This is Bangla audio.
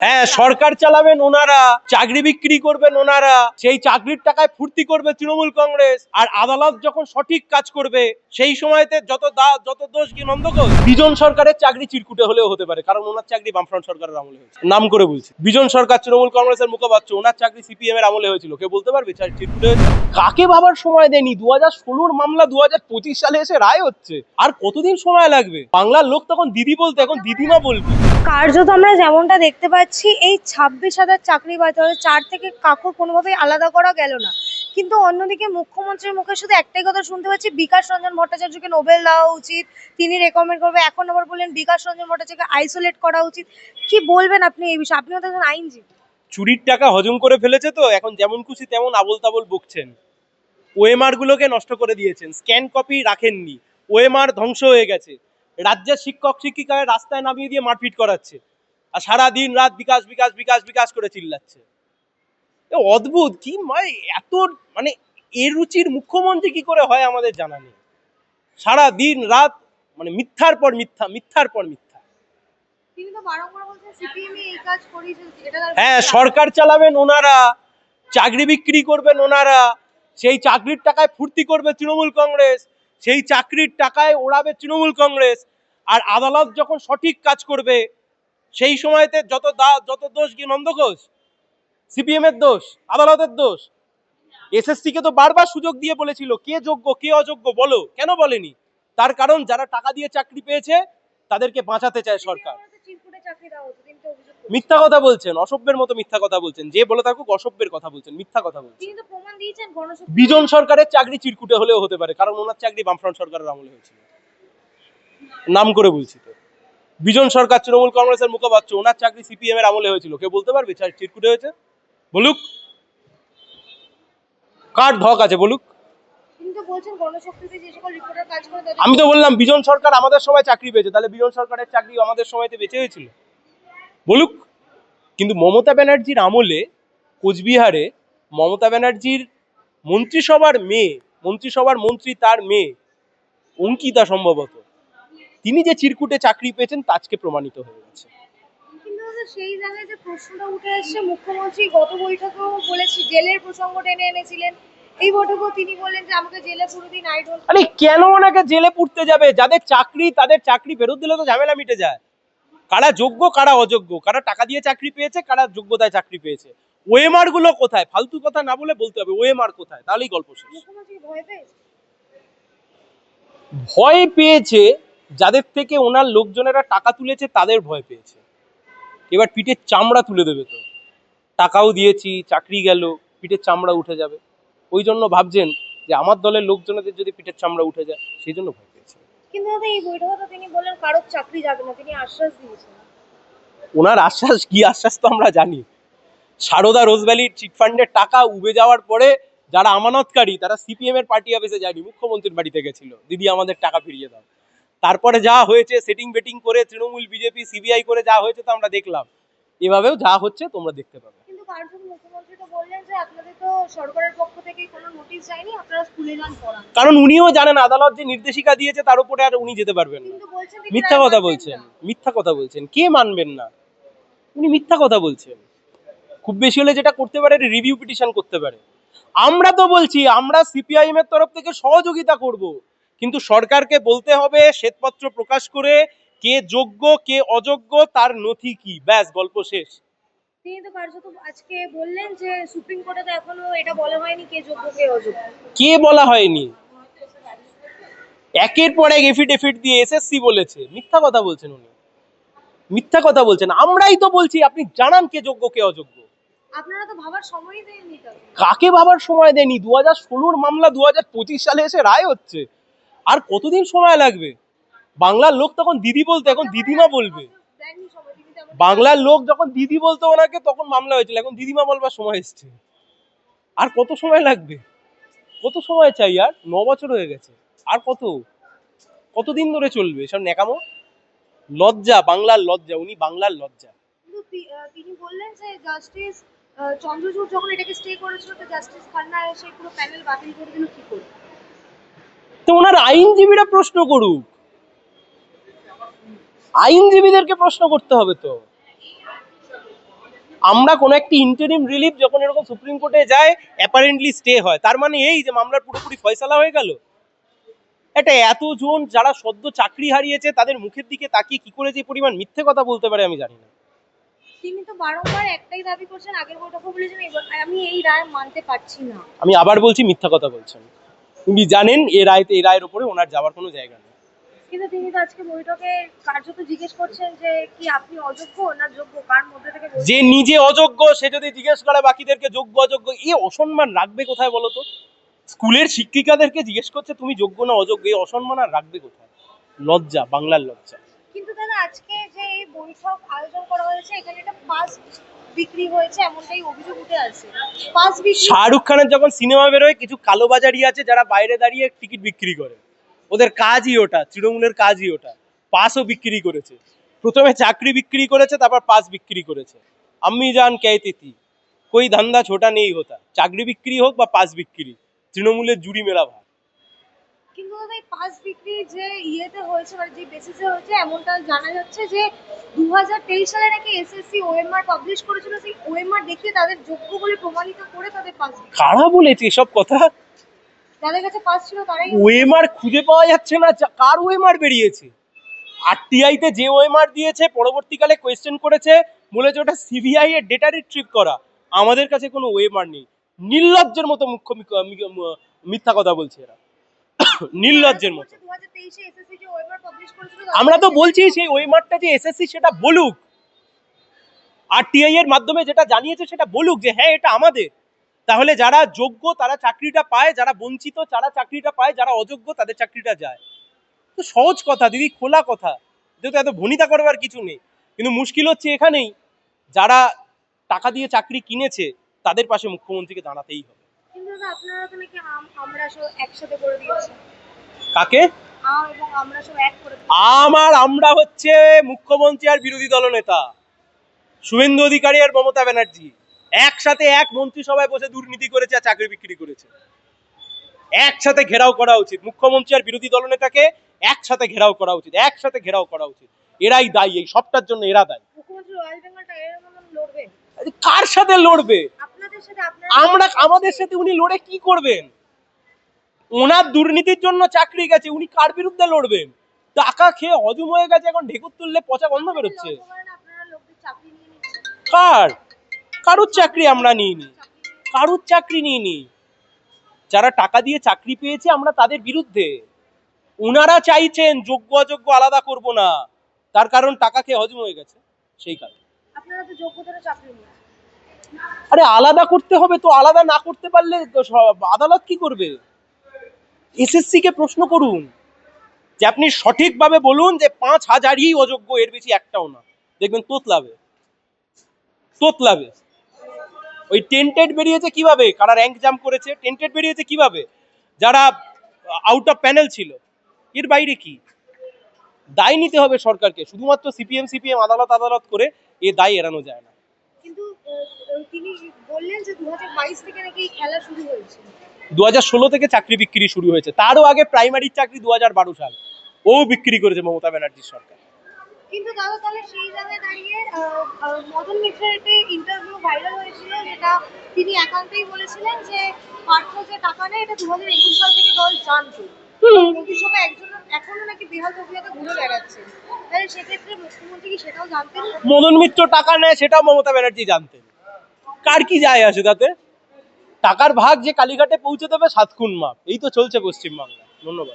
হ্যাঁ সরকার চালাবেন ওনারা, চাকরি বিক্রি করবেন ওনারা, সেই চাকরির টাকায় ফুর্তি করবে তৃণমূল কংগ্রেস, আর আদালত যখন সঠিক কাজ করবে, সেই সময়তে যত দা, যত দোষ কি নন্দকোষ বিজন সরকারের চাকরি চিরকুটে হলেও হতে পারে, কারণ ওনার চাকরি বামফ্রন্ট সরকারের আমলে হয়েছে। নাম করে বলছি, বিজন সরকার তৃণমূল কংগ্রেসের মুখপাত্র, ওনার চাকরি সিপিএম এর আমলে হয়েছিল, কেউ বলতে পারবে চিরকুটে কাকে ভাবার সময় দেয়নি? দু হাজার ষোলোর মামলা দু হাজার পঁচিশ সালে এসে রায় হচ্ছে, আর কতদিন সময় লাগবে? বাংলার লোক তখন দিদি বলতে, এখন দিদিমা বলবে। কার্যত আমরা যেমনটা দেখতে পাচ্ছি এই ছাব্বিশ হাজার চাকরি বাতিল হলো, চার থেকে কাকুর কোনোভাবেই আলাদা করা গেল না। কিন্তু অন্যদিকে মুখ্যমন্ত্রীর মুখে শুধু একটাই কথা শুনতে পাচ্ছি বিকাশ রঞ্জন ভট্টাচার্যকে নোবেল দেওয়া উচিত তিনি রেকমেন্ড করবে এখন আবার বললেন বিকাশ রঞ্জন ভট্টাচার্যকে আইসোলেট করা উচিত। কি বলবেন আপনি এই বিষয়ে? আপনিও তো আইনজীবী। চুরির টাকা হজম করে ফেলেছে তো এখন যেমন খুশি তেমন আবল তাবল বকছেন ওএমআর গুলোকে নষ্ট করে দিয়েছেন স্ক্যান কপি রাখেননি ওএমআর ধ্বংস হয়ে গেছে। রাজ্যের শিক্ষক শিক্ষিকারা রাস্তায় নামিয়ে দিয়ে মারপিট করাচ্ছে। আর সারা দিন রাত বিকাশ বিকাশ বিকাশ বিকাশ করে চিল্লাচ্ছে। এ অদ্ভুত কি মানে এত মানে এর রুচির মুখ্যমন্ত্রী কি করে হয় আমাদের জানা নেই। সারা দিন রাত মানে মিথ্যার পর মিথ্যা মিথ্যার পর মিথ্যা। হ্যাঁ সরকার চালাবেন ওনারা চাকরি বিক্রি করবেন ওনারা সেই চাকরির টাকায় ফুর্তি করবে তৃণমূল কংগ্রেস সেই চাকরির টাকায় ওড়াবে তৃণমূল কংগ্রেস আর আদালত যখন সঠিক কাজ করবে সেই সময়তে যত দা যত দোষ কি নন্দঘোষ সিপিএম এর দোষ আদালতের দোষ এসএসসি কে তো বারবার সুযোগ দিয়ে বলেছিল কে যোগ্য কে অযোগ্য বলো কেন বলেনি? তার কারণ যারা টাকা দিয়ে চাকরি পেয়েছে তাদেরকে বাঁচাতে চায় সরকার। মিথ্যা কথা বলছেন অসভ্যের মতো মিথ্যা কথা বলছেন যে বলে থাকুক অসভ্যের কথা বলছেন মিথ্যা কথা বলছেন। তিনি তো প্রমাণ দিয়েছেন গণশক্তি বিজন সরকারের চাকরি চিরকুটে হলেও হতে পারে কারণ ওনার চাকরি বামফ্রন্ট সরকারের আমলে হয়েছিল। নাম করে বলছি তো। বিজন সরকার তৃণমূল কংগ্রেসের মুখপাত্র ওনার চাকরি সিপিএম এর আমলে হয়েছিল। কেউ বলতে পারবে? চিরকুটে হয়েছে। বলুক। কার ধক আছে বলুক? আমি তো বললাম বিজন সরকার আমাদের সময় চাকরি পেয়েছে। তাহলে বিজন সরকারের চাকরি আমাদের সময়তে বেঁচে হয়েছিল। বলুক। কিন্তু মমতা ব্যানার্জির আমলে কোচবিহারে মমতা ব্যানার্জির মন্ত্রিসভার মেয়ে মন্ত্রিসভার মন্ত্রী তার মেয়ে অঙ্কিতা সম্ভবত তিনি যে চিরকুটে চাকরি পেয়েছেন তা আজকে প্রমাণিত হয়ে গেছে। সেই জায়গায় যে প্রশ্নটা উঠে এসেছে মুখ্যমন্ত্রী গত বৈঠকেও বলেছি জেলের প্রসঙ্গ টেনে এনেছিলেন। এই বৈঠকেও তিনি বললেন যে আমাকে জেলে পুরো দিন আইডল আরে কেন ওনাকে জেলে পুড়তে যাবে? যাদের চাকরি তাদের চাকরি ফেরত দিলে তো ঝামেলা মিটে যায়। কারা যোগ্য কারা অযোগ্য? কারা টাকা দিয়ে চাকরি পেয়েছে কারা যোগ্যতায় চাকরি পেয়েছে? ওএমআরগুলো কোথায়? ফালতু কথা না বলে বলতে হবে ওএমআর কোথায়? তাহলেই গল্প শেষ। ভয় পেয়েছে যাদের থেকে ওনার লোকজনেরা টাকা তুলেছে তাদের ভয় পেয়েছে। এবার পিঠের চামড়া তুলে দেবে তো। টাকাও দিয়েছি চাকরি গেল পিঠের চামড়া উঠে যাবে। ওই জন্য ভাবছেন যে আমার দলের লোকজনেদের যদি পিঠের চামড়া উঠে যায় সেই জন্য ভয় পেয়েছে। কিন্তু এই বৈঠকে তো তিনি বললেন কারোর চাকরি যাবে না তিনি আশ্বাস দিয়েছেন। ওনার আশ্বাস কি আশ্বাস তো আমরা জানি। সারদা রোজভ্যালির চিটফান্ডের টাকা উবে যাওয়ার পরে যারা আমানতকারী তারা সিপিএম এর পার্টি অফিসে যায়নি মুখ্যমন্ত্রীর বাড়িতে গেছিল। দিদি আমাদের টাকা ফিরিয়ে দাও। তারপরে যা হয়েছে সেটিং বেটিং করে তৃণমূল বিজেপি সিবিআই করে যা হয়েছে তো আমরা দেখলাম। এভাবেও যা হচ্ছে তোমরা দেখতে পাবে। কারণ উনিও জানেন আদালত যে নির্দেশিকা দিয়েছে তার উপরে আর উনি যেতে পারবেন না। মিথ্যা কথা বলছেন মিথ্যা কথা বলছেন। কে মানবেন না? উনি মিথ্যা কথা বলছেন। খুব বেশি হলে যেটা করতে পারে রিভিউ পিটিশন করতে পারে। আমরা তো বলছি আমরা সিপিআইএম এর তরফ থেকে সহযোগিতা করব। কিন্তু সরকারকে বলতে হবে শ্বেতপত্র প্রকাশ করে কে যোগ্য কে অযোগ্য তার নথি কি? ব্যাস গল্প শেষ। তিনি তো কার্যত আজকে বললেন যে সুপ্রিম কোর্টে তো এখনও এটা বলা হয়নি কে যোগ্য কে অযোগ্য। কে বলা হয়নি? একের পর এক এফিডেভিট দিয়ে এসএসসি বলেছে। মিথ্যা কথা বলছেন উনি। মিথ্যা কথা বলছেন। আমরাই তো বলছি আপনি জানান কে যোগ্য কে অযোগ্য। আপনারা তো ভাবার সময়ই দেননি কাকে ভাবার সময় দেয়নি দু হাজার ষোলোর মামলা দু হাজার পঁচিশ সালে এসে রায় হচ্ছে। আর কতদিন সময় লাগবে? বাংলার লোক তখন দিদি বলতো, এখন দিদিমা বলবে। বাংলার লোক যখন দিদি বলতো ওনাকে, তখন মামলা হয়েছিল। এখন দিদিমা বলবার সময় এসছে। আর কত সময় লাগবে? কত সময় চাই আর? ন বছর হয়ে গেছে। আর কত? কতদিন ধরে চলবে? সব ন্যাকামো? লজ্জা, বাংলার লজ্জা, উনি বাংলার লজ্জা। তিনি বললেন যে জাস্টিস চন্দ্রচূড় যখন এটাকে স্টে করেছিল, তো জাস্টিস খান্না এসে পুরো প্যানেল বাতিল করে দিল, কি করে তো ওনার আইনজীবীরা প্রশ্ন করুক। আইনজীবীদেরকে প্রশ্ন করতে হবে তো। আমরা কোনো একটি ইন্টারিম রিলিফ যখন এরকম সুপ্রিম কোর্টে যায় অ্যাপারেন্টলি স্টে হয়। তার মানে এই যে মামলার পুরোপুরি ফয়সালা হয়ে গেল। এটা এতজন যারা সদ্য চাকরি হারিয়েছে তাদের মুখের দিকে তাকিয়ে কি করে যে পরিমাণ মিথ্যে কথা বলতে পারে আমি জানি না। তিনি তো বারংবার একটাই দাবি করছেন আগের বৈঠকে বলেছেন আমি এই রায় মানতে পারছি না। আমি আবার বলছি মিথ্যা কথা বলছেন। উনি জানেন এ রায়তে এ রায়ের উপরে ওনার যাওয়ার কোনো জায়গা নেই। কিন্তু তিনি তো আজকে বৈঠকে কার্যত জিজ্ঞেস করছেন যে কি আপনি অযোগ্য না যোগ্য? কার মধ্যে থেকে যে নিজে অযোগ্য সে যদি জিজ্ঞেস করে বাকিদেরকে যোগ্য অযোগ্য এ অসম্মান রাখবে কোথায় বলো তো? স্কুলের শিক্ষিকাদেরকে জিজ্ঞেস করছে তুমি যোগ্য না অযোগ্য? এই অসম্মান আর রাখবে কোথায়? লজ্জা বাংলার লজ্জা। কিন্তু দাদা আজকে যে এই বৈঠক আয়োজন করা হয়েছে এখানে একটা পাস বিক্রি হয়েছে, এমনটাই অভিযোগ উঠে আসে। পাস বিক্রি শাহরুখ খানের যখন সিনেমা বেরোয়, কিছু কালোবাজারি আছে যারা বাইরে দাঁড়িয়ে টিকিট বিক্রি করে। ওদের কাজই ওটা, তৃণমূলের কাজই ওটা। পাসও বিক্রি করেছে। প্রথমে চাকরি বিক্রি করেছে, তারপর পাস বিক্রি করেছে। আম্মি জান কেতিতি কই ধান্দা ছোটা নেই হতা চাকরি বিক্রি হোক বা পাস বিক্রি। তৃণমূলের জুড়ি মেলা ভাগ। কিন্তু দাদা এই পাস বিক্রি যে ইয়েতে হয়েছে মানে যে বেসিসে হয়েছে এমনটা জানা যাচ্ছে যে দু সালে নাকি এসএসসি ওএমআর পাবলিশ করেছিল সেই ওএমআর তাদের যোগ্য বলে প্রমাণিত করে তাদের পাস কারা বলেছে এসব কথা? যাদের কাছে পাস ছিল তারাই ওএমআর খুঁজে পাওয়া যাচ্ছে না কার ওএমআর বেরিয়েছে? আরটিআই তে যে ওএমআর দিয়েছে পরবর্তীকালে কোয়েশ্চেন করেছে বলেছে ওটা সিবিআই এর ডেটা রিট্রিভ করা। আমাদের কাছে কোনো ওএমআর নেই। নির্লজ্জের মতো মুখ্য মিথ্যা কথা বলছে এরা। নির্লজ্জের মতো। আমরা তো বলছি সেই ওএমআরটা যে এসএসসি সেটা বলুক। আরটিআই এর মাধ্যমে যেটা জানিয়েছে সেটা বলুক যে হ্যাঁ এটা আমাদের। তাহলে যারা যোগ্য তারা চাকরিটা পায় যারা বঞ্চিত যারা চাকরিটা পায় যারা অযোগ্য তাদের চাকরিটা যায়। তো সহজ কথা দিদি খোলা কথা। যেহেতু এত ভনিতা করবার কিছু নেই। কিন্তু মুশকিল হচ্ছে এখানেই যারা টাকা দিয়ে চাকরি কিনেছে তাদের পাশে মুখ্যমন্ত্রীকে দাঁড়াতেই হবে। কিন্তু দাদা আপনারা তো নাকি আম- আমরা সব একসাথে করে দিয়েছি? কাকে? আম এবং আমরা সব এক করে দিয়েছি। আমার আমরা হচ্ছে মুখ্যমন্ত্রী আর বিরোধী দলনেতা শুভেন্দু অধিকারী আর মমতা ব্যানার্জি। একসাথে এক মন্ত্রিসভায় বসে দুর্নীতি করেছে আর চাকরি বিক্রি করেছে। একসাথে ঘেরাও করা উচিত। মুখ্যমন্ত্রী আর বিরোধী দলনেতাকে একসাথে ঘেরাও করা উচিত। একসাথে ঘেরাও করা উচিত। এরাই দায়ী এই সবটার জন্য এরা দায়ী। আরে কার সাথে লড়বে? আমরা আমাদের সাথে উনি লড়ে কি করবেন? ওনার দুর্নীতির জন্য চাকরি গেছে উনি কার বিরুদ্ধে লড়বেন? টাকা খেয়ে হজম হয়ে গেছে এখন ঢেকুর তুললে পচা গন্ধ বেরোচ্ছে। কার? কারুর চাকরি আমরা নিইনি। কারুর চাকরি নিইনি? যারা টাকা দিয়ে চাকরি পেয়েছে আমরা তাদের বিরুদ্ধে। ওনারা চাইছেন যোগ্য অযোগ্য আলাদা করব না। তার কারণ টাকা খেয়ে হজম হয়ে গেছে সেই কারণে। আপনারা তো যোগ্যতার চাকরি নিয়েছেন। আরে আলাদা করতে হবে তো, আলাদা না করতে পারলে আদালত কি করবে? এসএসসি কে প্রশ্ন করুন যে আপনি সঠিকভাবে বলুন যে পাঁচ হাজারই অযোগ্য, এর বেশি একটাও না। দেখবেন তোতলাবে। তোতলাবে। ওই টেন্টেড বেরিয়েছে কীভাবে? কারা র্যাঙ্ক জাম্প করেছে? টেন্টেড বেরিয়েছে কীভাবে? যারা আউট অফ প্যানেল ছিল। এর বাইরে কি? দায় নিতে হবে সরকারকে। শুধুমাত্র সিপিএম সিপিএম আদালত আদালত করে এ দায় এড়ানো যায় না। কিন্তু তিনি বললেন যে দু থেকে নাকি খেলা শুরু হয়েছে। দু থেকে চাকরি বিক্রি শুরু হয়েছে। তারও আগে প্রাইমারি চাকরি দু সাল। ও বিক্রি করেছে মমতা ব্যানার্জির সরকার। কিন্তু দাদা তাহলে সেই জায়গায় দাঁড়িয়ে মদন মিত্রের একটি ইন্টারভিউ ভাইরাল হয়েছিল যেটা তিনি একান্তই বলেছিলেন যে পার্থ যে টাকা নেয় এটা দু হাজার একুশ সাল থেকে দল জানতো। মন্ত্রিসভা একজন এখনও নাকি বেহাল প্রক্রিয়াতে ঘুরে বেড়াচ্ছে। তাহলে সেক্ষেত্রে মুখ্যমন্ত্রী কি সেটাও জানতেন? মদন মিত্র টাকা নেয় সেটাও মমতা ব্যানার্জি জানতেন। কার কি যায় আসে তাতে? টাকার ভাগ যে কালীঘাটে পৌঁছে দেবে সাত খুন মাপ। এই তো চলছে পশ্চিমবাংলা। ধন্যবাদ।